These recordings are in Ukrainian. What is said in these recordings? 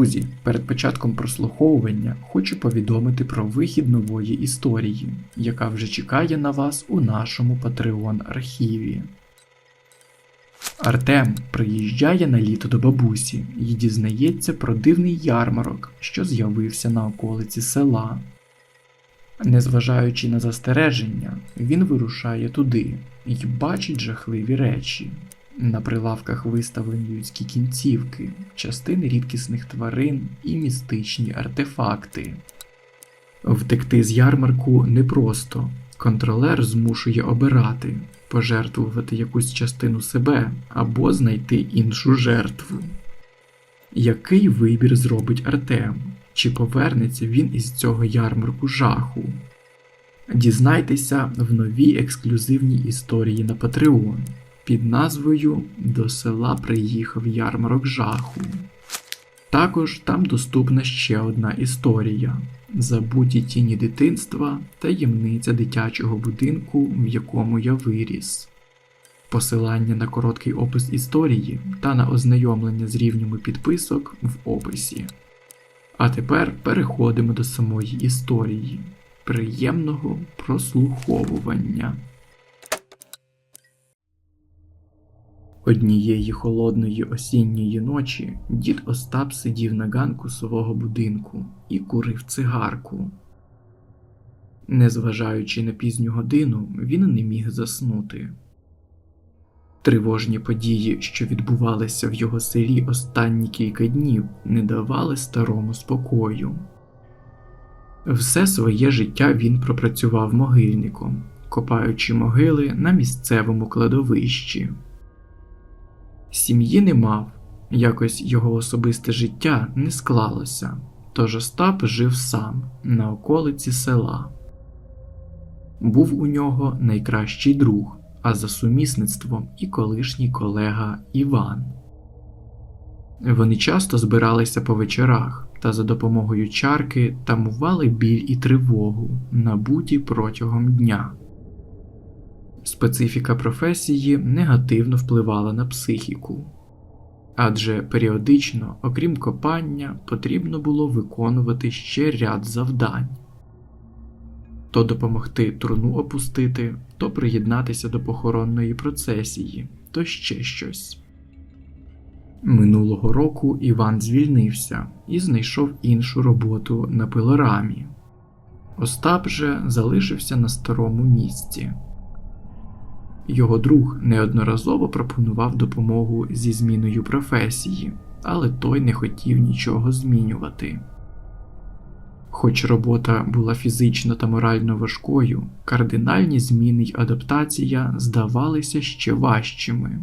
Друзі, перед початком прослуховування хочу повідомити про вихід нової історії, яка вже чекає на вас у нашому Patreon архіві. Артем приїжджає на літо до бабусі і дізнається про дивний ярмарок, що з'явився на околиці села. Незважаючи на застереження, він вирушає туди і бачить жахливі речі. На прилавках виставлені людські кінцівки, частини рідкісних тварин і містичні артефакти. Втекти з ярмарку непросто. Контролер змушує обирати, пожертвувати якусь частину себе або знайти іншу жертву. Який вибір зробить Артем? Чи повернеться він із цього ярмарку жаху? Дізнайтеся в новій ексклюзивній історії на Patreon під назвою До села приїхав ярмарок жаху. Також там доступна ще одна історія Забуті тіні дитинства таємниця дитячого будинку, в якому я виріс. Посилання на короткий опис історії та на ознайомлення з рівнями підписок в описі. А тепер переходимо до самої історії. Приємного прослуховування. Однієї холодної осінньої ночі дід Остап сидів на ганку свого будинку і курив цигарку. Незважаючи на пізню годину, він не міг заснути. Тривожні події, що відбувалися в його селі останні кілька днів, не давали старому спокою. Все своє життя він пропрацював могильником, копаючи могили на місцевому кладовищі. Сім'ї не мав, якось його особисте життя не склалося, тож Остап жив сам на околиці села. Був у нього найкращий друг, а за сумісництвом і колишній колега Іван. Вони часто збиралися по вечорах та за допомогою чарки тамували біль і тривогу, набуті протягом дня. Специфіка професії негативно впливала на психіку, адже періодично, окрім копання, потрібно було виконувати ще ряд завдань то допомогти труну опустити, то приєднатися до похоронної процесії, то ще щось. Минулого року Іван звільнився і знайшов іншу роботу на пилорамі. Остап же залишився на старому місці. Його друг неодноразово пропонував допомогу зі зміною професії, але той не хотів нічого змінювати. Хоч робота була фізично та морально важкою, кардинальні зміни й адаптація здавалися ще важчими.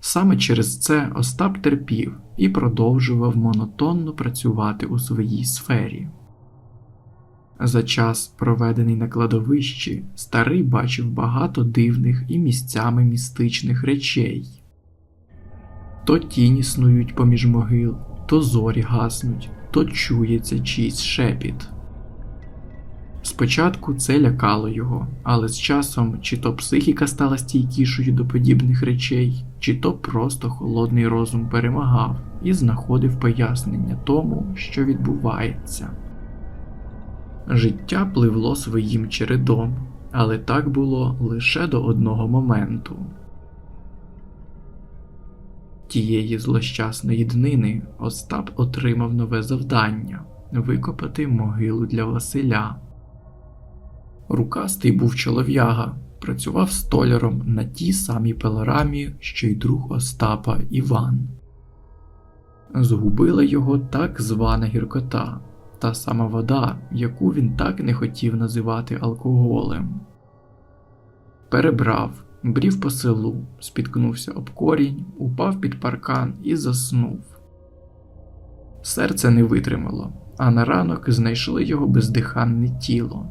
Саме через це Остап терпів і продовжував монотонно працювати у своїй сфері. За час, проведений на кладовищі, старий бачив багато дивних і місцями містичних речей то тіні снують поміж могил, то зорі гаснуть, то чується чийсь шепіт. Спочатку це лякало його, але з часом чи то психіка стала стійкішою до подібних речей, чи то просто холодний розум перемагав і знаходив пояснення тому, що відбувається. Життя пливло своїм чередом, але так було лише до одного моменту. Тієї злощасної днини Остап отримав нове завдання викопати могилу для Василя. Рукастий був чолов'яга, працював столяром на тій самій пелорамі, що й друг Остапа Іван. Згубила його так звана гіркота, та сама вода, яку він так не хотів називати алкоголем. Перебрав, брів по селу, спіткнувся об корінь, упав під паркан і заснув. Серце не витримало, а на ранок знайшли його бездиханне тіло.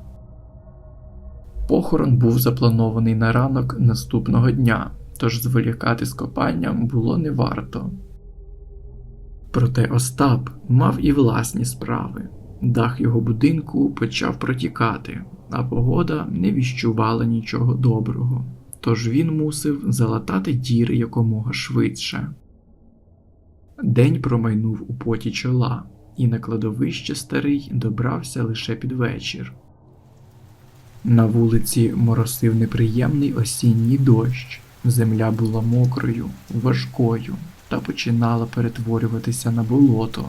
Похорон був запланований на ранок наступного дня, тож зволікати з копанням було не варто. Проте Остап мав і власні справи. Дах його будинку почав протікати, а погода не віщувала нічого доброго, тож він мусив залатати діри якомога швидше. День промайнув у поті чола, і на кладовище старий добрався лише під вечір. На вулиці моросив неприємний осінній дощ. Земля була мокрою, важкою та починала перетворюватися на болото.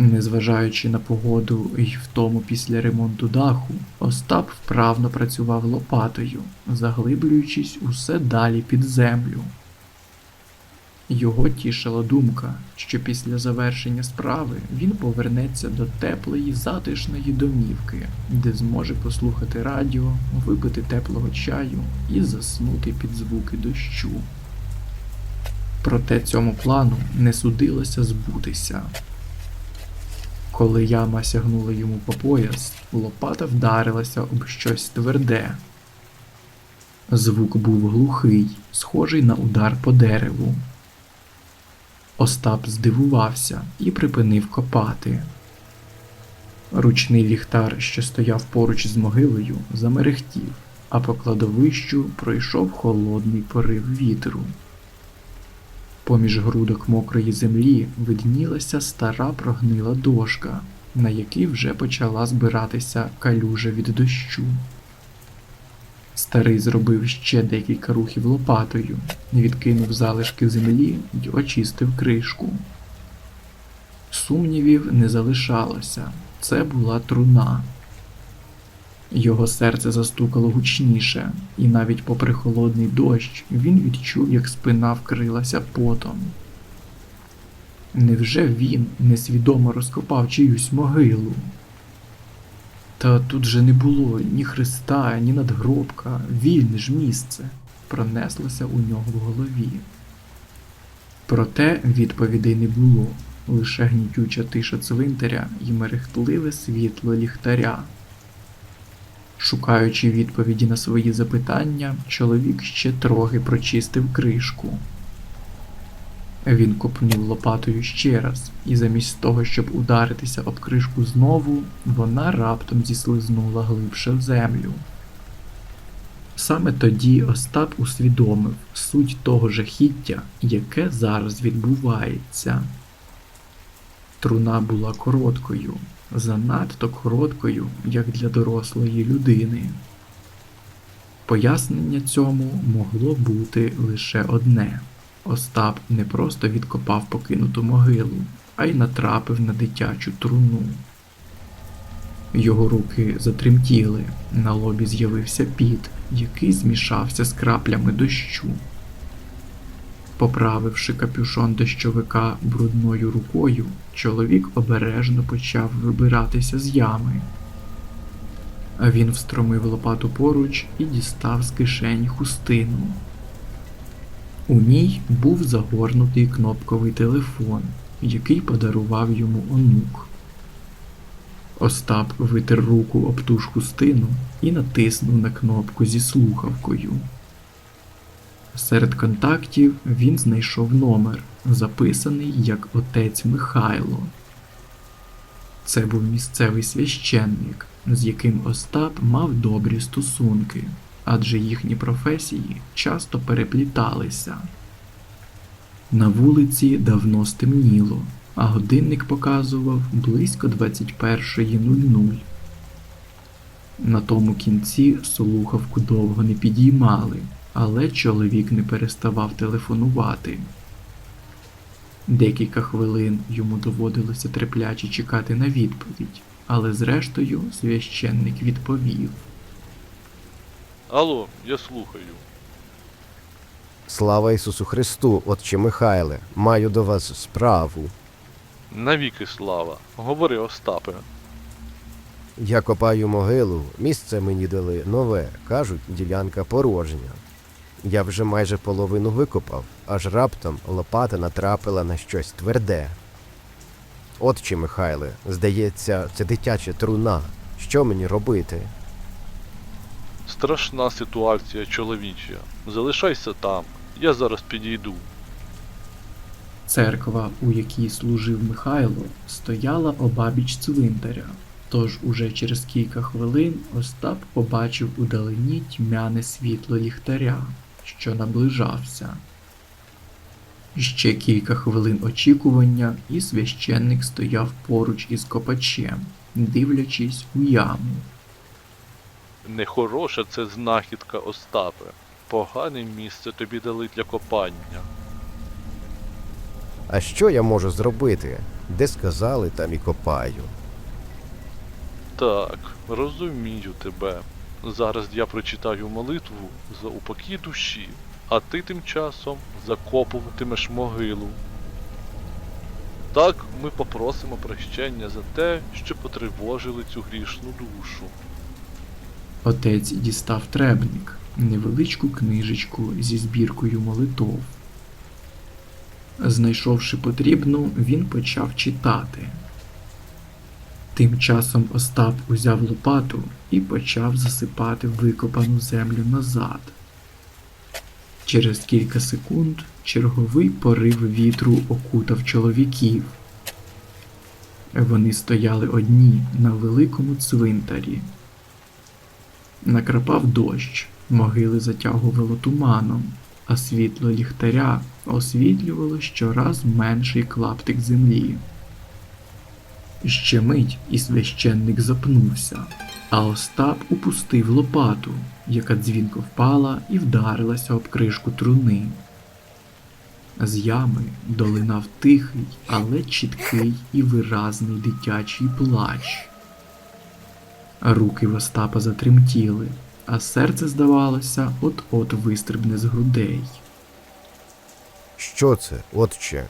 Незважаючи на погоду і втому після ремонту даху, Остап вправно працював лопатою, заглиблюючись усе далі під землю. Його тішила думка, що після завершення справи він повернеться до теплої затишної домівки, де зможе послухати радіо, випити теплого чаю і заснути під звуки дощу. Проте цьому плану не судилося збутися. Коли яма сягнула йому по пояс, лопата вдарилася об щось тверде. Звук був глухий, схожий на удар по дереву. Остап здивувався і припинив копати. Ручний ліхтар, що стояв поруч з могилою, замерехтів, а по кладовищу пройшов холодний порив вітру. Поміж грудок мокрої землі виднілася стара прогнила дошка, на якій вже почала збиратися калюжа від дощу. Старий зробив ще декілька рухів лопатою, відкинув залишки землі й очистив кришку. Сумнівів не залишалося це була труна. Його серце застукало гучніше, і навіть попри холодний дощ він відчув, як спина вкрилася потом. Невже він несвідомо розкопав чиюсь могилу? Та тут же не було ні хреста, ні надгробка, вільне ж місце, пронеслося у нього в голові. Проте відповідей не було, лише гнітюча тиша цвинтаря і мерехтливе світло ліхтаря. Шукаючи відповіді на свої запитання, чоловік ще трохи прочистив кришку. Він копнув лопатою ще раз, і замість того, щоб ударитися об кришку знову, вона раптом зіслизнула глибше в землю. Саме тоді Остап усвідомив суть того жахіття, яке зараз відбувається. Труна була короткою, занадто короткою, як для дорослої людини. Пояснення цьому могло бути лише одне. Остап не просто відкопав покинуту могилу, а й натрапив на дитячу труну. Його руки затремтіли, на лобі з'явився піт, який змішався з краплями дощу. Поправивши капюшон дощовика брудною рукою, чоловік обережно почав вибиратися з ями. Він встромив лопату поруч і дістав з кишені хустину. У ній був загорнутий кнопковий телефон, який подарував йому онук. Остап витер руку об ту ж хустину і натиснув на кнопку зі слухавкою. Серед контактів він знайшов номер, записаний як отець Михайло. Це був місцевий священник, з яким Остап мав добрі стосунки, адже їхні професії часто перепліталися. На вулиці давно стемніло, а годинник показував близько 21.00. На тому кінці слухавку довго не підіймали, але чоловік не переставав телефонувати. Декілька хвилин йому доводилося терпляче чекати на відповідь, але зрештою священник відповів. Алло, я слухаю. Слава Ісусу Христу, отче Михайле, маю до вас справу. Навіки слава. Говори, Остапе. Я копаю могилу, місце мені дали нове, кажуть, ділянка порожня. Я вже майже половину викопав, аж раптом лопата натрапила на щось тверде. Отче Михайле, здається, це дитяча труна. Що мені робити? Страшна ситуація, чоловіча. Залишайся там. Я зараз підійду. Церква, у якій служив Михайло, стояла обабіч цвинтаря, тож уже через кілька хвилин Остап побачив удалині тьмяне світло ліхтаря, що наближався. Ще кілька хвилин очікування, і священник стояв поруч із копачем, дивлячись у яму. Нехороша це знахідка Остапе. Погане місце тобі дали для копання. А що я можу зробити? Де сказали, там і копаю. Так, розумію тебе. Зараз я прочитаю молитву за упокій душі, а ти тим часом закопуватимеш могилу. Так ми попросимо прощення за те, що потривожили цю грішну душу. Отець дістав требник, невеличку книжечку зі збіркою молитов. Знайшовши потрібну, він почав читати. Тим часом Остап узяв лопату і почав засипати викопану землю назад. Через кілька секунд черговий порив вітру окутав чоловіків. Вони стояли одні на великому цвинтарі. Накрапав дощ, могили затягувало туманом, а світло ліхтаря освітлювало щораз менший клаптик землі. Ще мить і священник запнувся, а Остап упустив лопату, яка дзвінко впала і вдарилася об кришку труни. З ями долинав тихий, але чіткий і виразний дитячий плач. Руки в Остапа затремтіли, а серце, здавалося, от-от вистрибне з грудей. Що це, отче?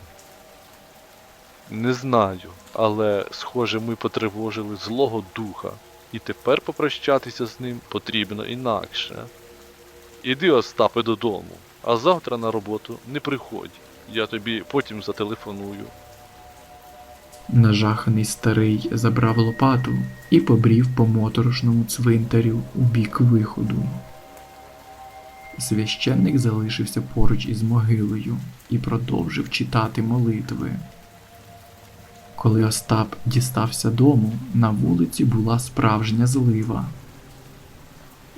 Не знаю, але, схоже, ми потривожили злого духа, і тепер попрощатися з ним потрібно інакше. Іди, Остапе, додому, а завтра на роботу не приходь. Я тобі потім зателефоную. Нажаханий старий забрав лопату і побрів по моторошному цвинтарю у бік виходу. Священник залишився поруч із могилою і продовжив читати молитви. Коли Остап дістався дому, на вулиці була справжня злива.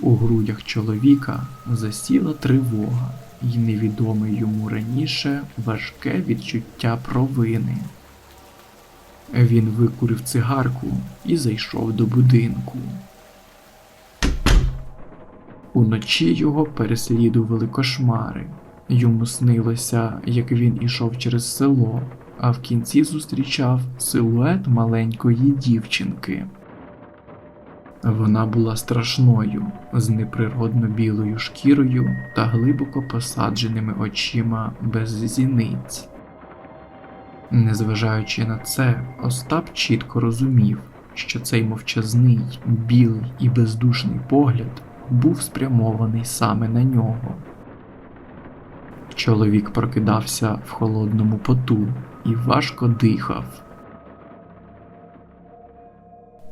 У грудях чоловіка засіла тривога і невідоме йому раніше важке відчуття провини. Він викурив цигарку і зайшов до будинку. Уночі його переслідували кошмари. Йому снилося, як він ішов через село, а в кінці зустрічав силует маленької дівчинки. Вона була страшною, з неприродно білою шкірою та глибоко посадженими очима без зіниць. Незважаючи на це, Остап чітко розумів, що цей мовчазний, білий і бездушний погляд був спрямований саме на нього. Чоловік прокидався в холодному поту і важко дихав.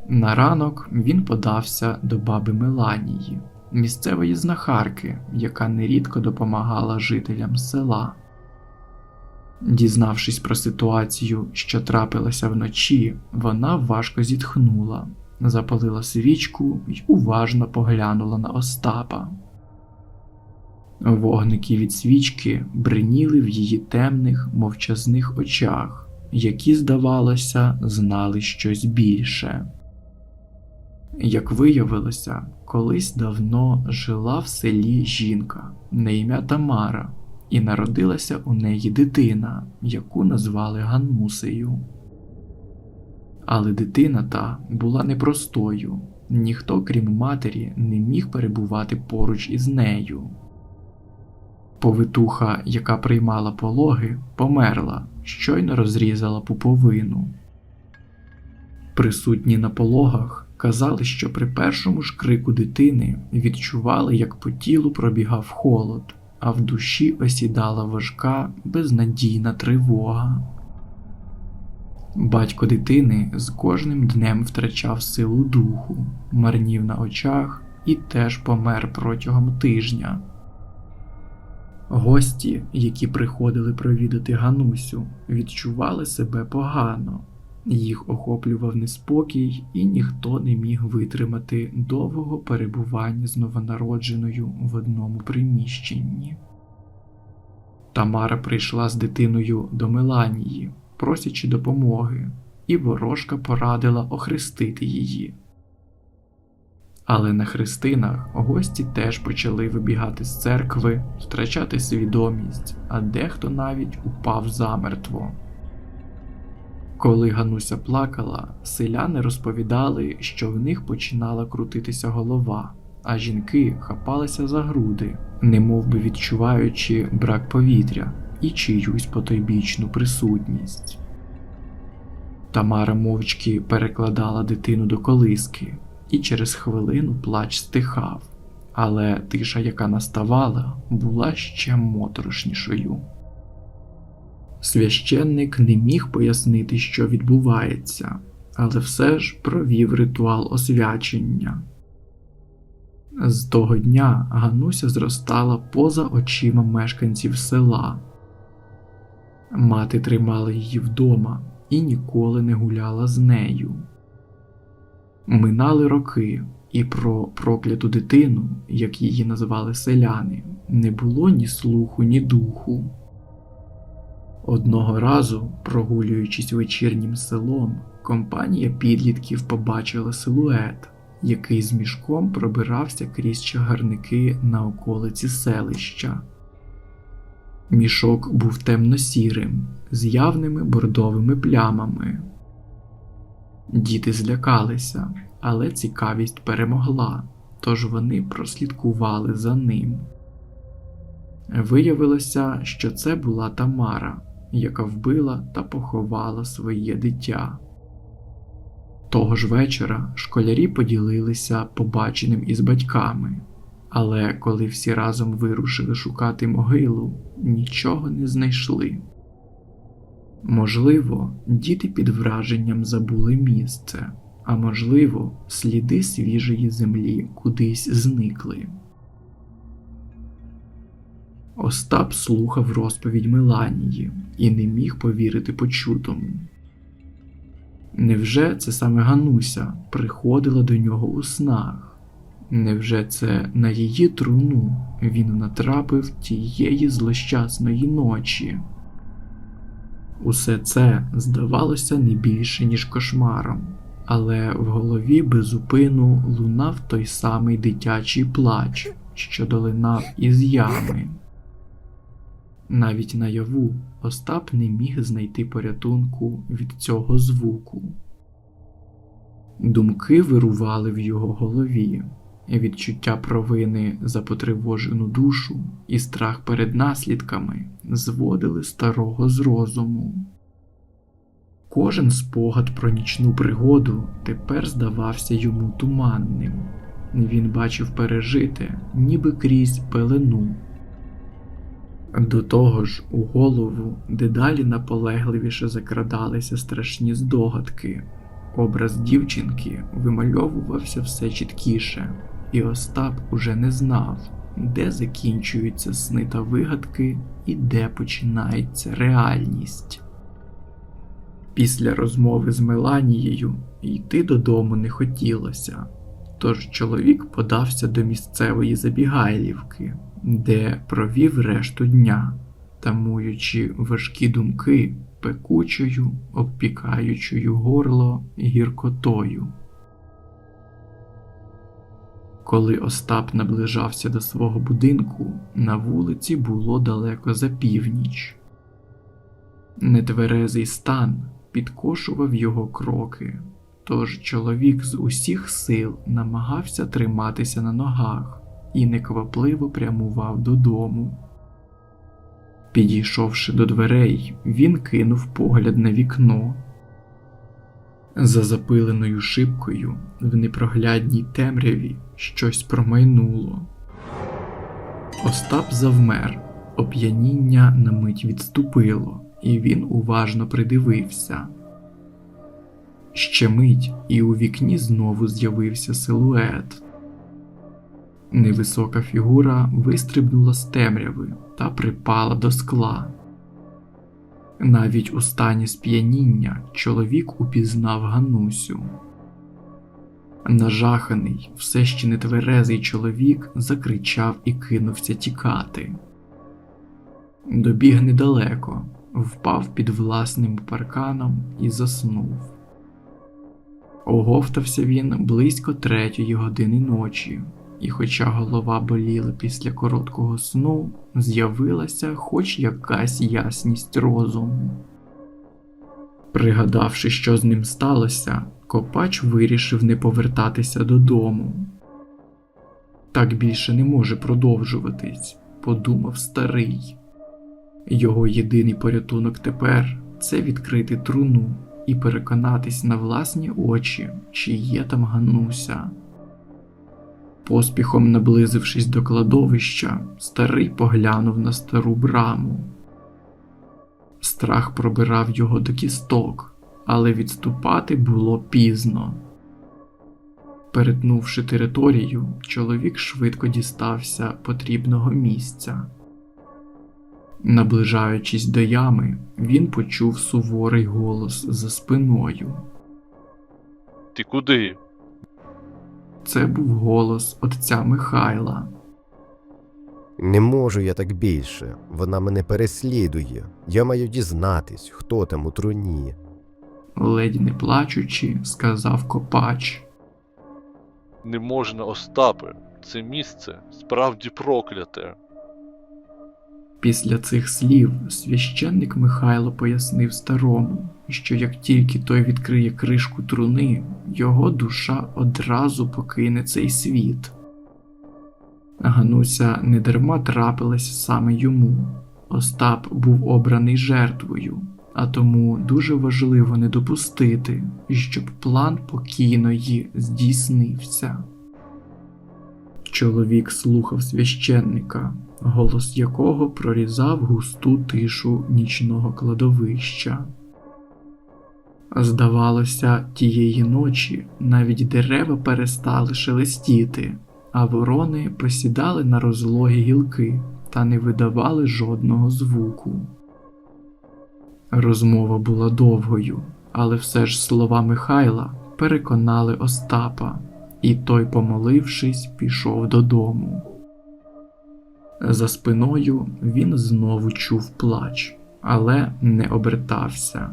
На ранок він подався до баби Меланії, місцевої знахарки, яка нерідко допомагала жителям села. Дізнавшись про ситуацію, що трапилася вночі, вона важко зітхнула, запалила свічку і уважно поглянула на Остапа. Вогники від свічки бриніли в її темних, мовчазних очах, які, здавалося, знали щось більше. Як виявилося, колись давно жила в селі жінка на ім'я Тамара, і народилася у неї дитина, яку назвали Ганнусею. Але дитина та була непростою, ніхто, крім матері, не міг перебувати поруч із нею. Повитуха, яка приймала пологи, померла, щойно розрізала пуповину. Присутні на пологах казали, що при першому ж крику дитини відчували, як по тілу пробігав холод, а в душі осідала важка, безнадійна тривога. Батько дитини з кожним днем втрачав силу духу, марнів на очах і теж помер протягом тижня. Гості, які приходили провідати Ганусю, відчували себе погано, їх охоплював неспокій, і ніхто не міг витримати довгого перебування з новонародженою в одному приміщенні. Тамара прийшла з дитиною до Меланії, просячи допомоги, і ворожка порадила охрестити її. Але на хрестинах гості теж почали вибігати з церкви, втрачати свідомість, а дехто навіть упав замертво. Коли Гануся плакала, селяни розповідали, що в них починала крутитися голова, а жінки хапалися за груди, немов би відчуваючи брак повітря і чиюсь потойбічну присутність. Тамара мовчки перекладала дитину до колиски, і через хвилину плач стихав, але тиша, яка наставала, була ще моторошнішою. Священник не міг пояснити, що відбувається, але все ж провів ритуал освячення. З того дня Гануся зростала поза очима мешканців села. Мати тримала її вдома і ніколи не гуляла з нею. Минали роки, і про прокляту дитину, як її називали селяни, не було ні слуху, ні духу. Одного разу, прогулюючись вечірнім селом, компанія підлітків побачила силует, який з мішком пробирався крізь чагарники на околиці селища. Мішок був темно-сірим, з явними бордовими плямами. Діти злякалися, але цікавість перемогла, тож вони прослідкували за ним. Виявилося, що це була Тамара, яка вбила та поховала своє дитя. Того ж вечора школярі поділилися побаченим із батьками, але коли всі разом вирушили шукати могилу, нічого не знайшли. Можливо, діти під враженням забули місце, а можливо, сліди свіжої землі кудись зникли. Остап слухав розповідь Меланії і не міг повірити почутому. Невже це саме Гануся приходила до нього у снах? Невже це на її труну він натрапив тієї злощасної ночі? Усе це здавалося не більше, ніж кошмаром, але в голові безупину лунав той самий дитячий плач, що долинав із ями. Навіть наяву Остап не міг знайти порятунку від цього звуку. Думки вирували в його голові, відчуття провини за потривожену душу і страх перед наслідками зводили старого з розуму. Кожен спогад про нічну пригоду тепер здавався йому туманним. Він бачив пережите, ніби крізь пелену. До того ж, у голову дедалі наполегливіше закрадалися страшні здогадки. Образ дівчинки вимальовувався все чіткіше, і Остап уже не знав, де закінчуються сни та вигадки і де починається реальність. Після розмови з Меланією йти додому не хотілося, тож чоловік подався до місцевої забігайлівки, де провів решту дня, тамуючи важкі думки пекучою, обпікаючою горло гіркотою. Коли Остап наближався до свого будинку, на вулиці було далеко за північ. Нетверезий стан підкошував його кроки, тож чоловік з усіх сил намагався триматися на ногах і неквапливо прямував додому. Підійшовши до дверей, він кинув погляд на вікно. За запиленою шибкою в непроглядній темряві щось промайнуло. Остап завмер, оп'яніння на мить відступило, і він уважно придивився. Ще мить, і у вікні знову з'явився силует. Невисока фігура вистрибнула з темряви та припала до скла. Навіть у стані сп'яніння чоловік упізнав Ганусю. Нажаханий, все ще нетверезий чоловік закричав і кинувся тікати. Добіг недалеко, впав під власним парканом і заснув. Оговтався він близько третьої години ночі, і, хоча голова боліла після короткого сну, з'явилася хоч якась ясність розуму. Пригадавши, що з ним сталося, копач вирішив не повертатися додому. Так більше не може продовжуватись, подумав старий. Його єдиний порятунок тепер це відкрити труну і переконатись на власні очі, чи є там Гануся. Поспіхом наблизившись до кладовища, старий поглянув на стару браму. Страх пробирав його до кісток, але відступати було пізно. Перетнувши територію, чоловік швидко дістався потрібного місця. Наближаючись до ями, він почув суворий голос за спиною. Ти куди? Це був голос отця Михайла. Не можу я так більше. Вона мене переслідує. Я маю дізнатись, хто там у труні. ледь не плачучи, сказав копач. Не можна, Остапе. Це місце справді прокляте. Після цих слів священник Михайло пояснив старому, що як тільки той відкриє кришку труни, його душа одразу покине цей світ. Гануся недарма трапилась саме йому. Остап був обраний жертвою, а тому дуже важливо не допустити, щоб план покійної здійснився. Чоловік слухав священника, голос якого прорізав густу тишу нічного кладовища. Здавалося, тієї ночі навіть дерева перестали шелестіти, а ворони посідали на розлогі гілки та не видавали жодного звуку. Розмова була довгою, але все ж слова Михайла переконали Остапа, і той, помолившись, пішов додому. За спиною він знову чув плач, але не обертався.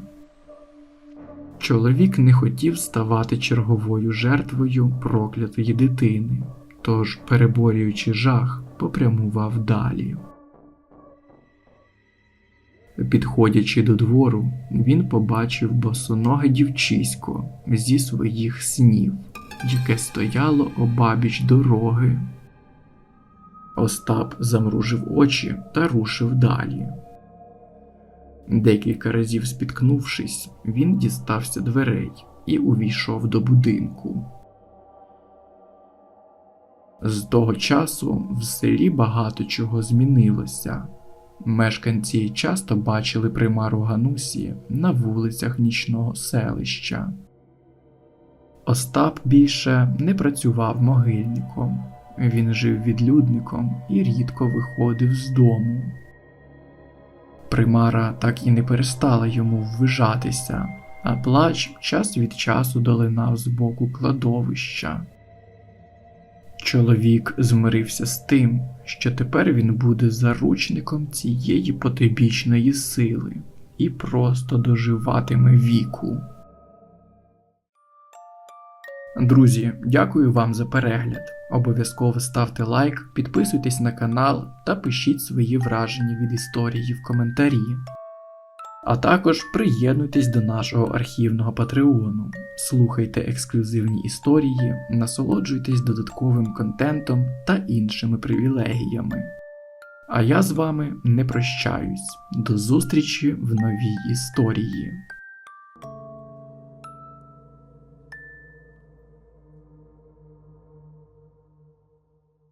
Чоловік не хотів ставати черговою жертвою проклятої дитини, тож, переборюючи жах, попрямував далі. Підходячи до двору, він побачив босоноге дівчисько зі своїх снів, яке стояло обабіч дороги. Остап замружив очі та рушив далі. Декілька разів спіткнувшись, він дістався дверей і увійшов до будинку. З того часу в селі багато чого змінилося. Мешканці часто бачили примару Ганусі на вулицях нічного селища. Остап більше не працював могильником, він жив відлюдником і рідко виходив з дому. Примара так і не перестала йому ввижатися, а плач час від часу долинав з боку кладовища. Чоловік змирився з тим, що тепер він буде заручником цієї потебічної сили і просто доживатиме віку. Друзі, дякую вам за перегляд. Обов'язково ставте лайк, підписуйтесь на канал та пишіть свої враження від історії в коментарі. А також приєднуйтесь до нашого архівного патреону, слухайте ексклюзивні історії, насолоджуйтесь додатковим контентом та іншими привілегіями. А я з вами не прощаюсь. До зустрічі в новій історії.